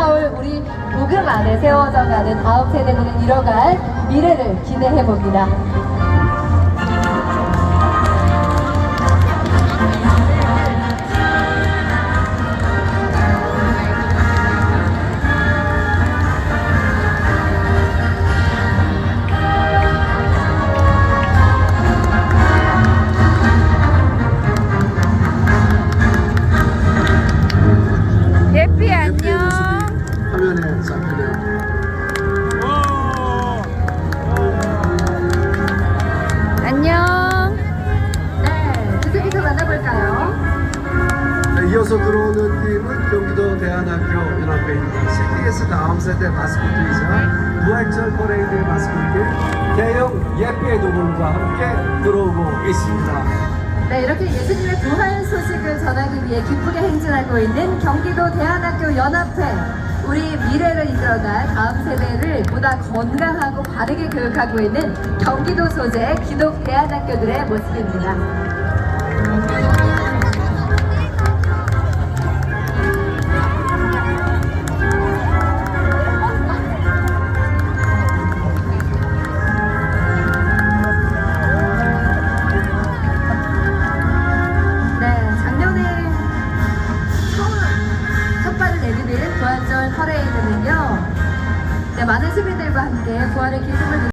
서울 우리 무금 안에 세워져가는 다음 세대들을 이뤄갈 미래를 기대해 봅니다. 이어서 들어오는 팀은 경기도 대한학교 연합회입니다. CTS 다음 세대 마스코트이자 부활절 퍼레이드의 마스코트 대형 예삐의 도움과 함께 들어오고 있습니다. 네, 이렇게 예수님의 부활 소식을 전하기 위해 기쁘게 행진하고 있는 경기도 대한학교 연합회. 우리 미래를 이끌어갈 다음 세대를 보다 건강하고 바르게 교육하고 있는 경기도 소재 기독 대한학교들의 모습입니다. 내디딘 부활절 퍼레이드는요. 네, 많은 시민들과 함께 부활의 기쁨을